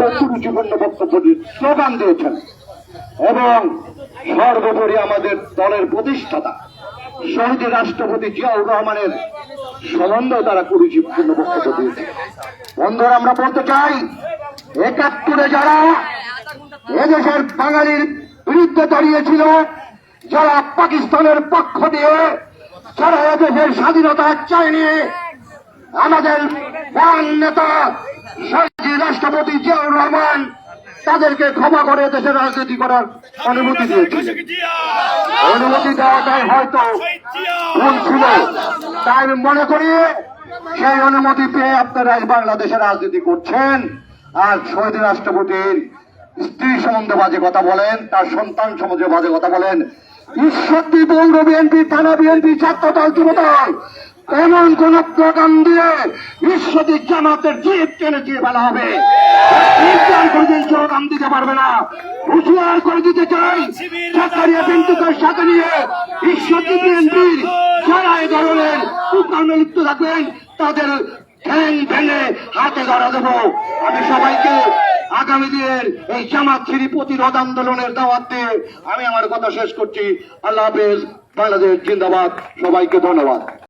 অত্যন্ত কুরুচিপূর্ণ বক্তব্য স্লোগান দিয়েছেন। এবং সর্বোপরি আমাদের দলের প্রতিষ্ঠাতা, শহীদ রাষ্ট্রপতি জিয়াউর রহমানের সম্বন্ধে তারা কুরুচিপূর্ণ বক্তব্য দিয়েছে বন্ধুরা, আমরা বলতে চাই, একাত্তরে যারা এদেশের বাঙালির বিরুদ্ধে দাঁড়িয়েছিল, যারা পাকিস্তানের পক্ষ দিয়ে যারা এদেশের স্বাধীনতা চায়নি আমাদের মহান নেতা রাষ্ট্রপতি জিয়াউর রহমান তাদেরকে ক্ষমা করে দেশের রাজনীতি করার অনুমতি দিয়েছিল অনুমতি দেওয়াটাই হয়তো ভুল ছিল। তাই আমি মনে করি সেই অনুমতি পেয়ে আপনারা আজ বাংলাদেশের রাজনীতি করছেন। আর শহীদ রাষ্ট্রপতির স্ত্রী সম্বন্ধে বাজে কথা বলেন, তার সন্তান সম্বন্ধে বাজে কথা বলেন। ঈশ্বরদী পৌর বিএনপি, থানা বিএনপি, ছাত্রদল, যুবদল এমন কোন প্রোগ্রাম দিয়ে ঈশ্বরদী জামাতের জিপ টেনে দিয়ে ফেলা হবে। ইসলাম কোনদিন প্রোগ্রাম দিতে পারবে না। হুঁশিয়ার করে দিতে চাই। সরকারিয়া বিন্দুকে সাথে নিয়ে ঈশ্বরদী বিএনপির এ ধরনের কুকর্মে লিপ্ত থাকবেন। তাদের ঠ্যাং ভেঙে হাতে ধরা দেবো। আমি সবাইকে আগামী দিনের এই জামাত ছিরি প্রতিরোধ আন্দোলনের দাওয়াত দিয়ে আমি আমার কথা শেষ করছি। আল্লাহ হাফেজ, বাংলাদেশ জিন্দাবাদ। সবাইকে ধন্যবাদ।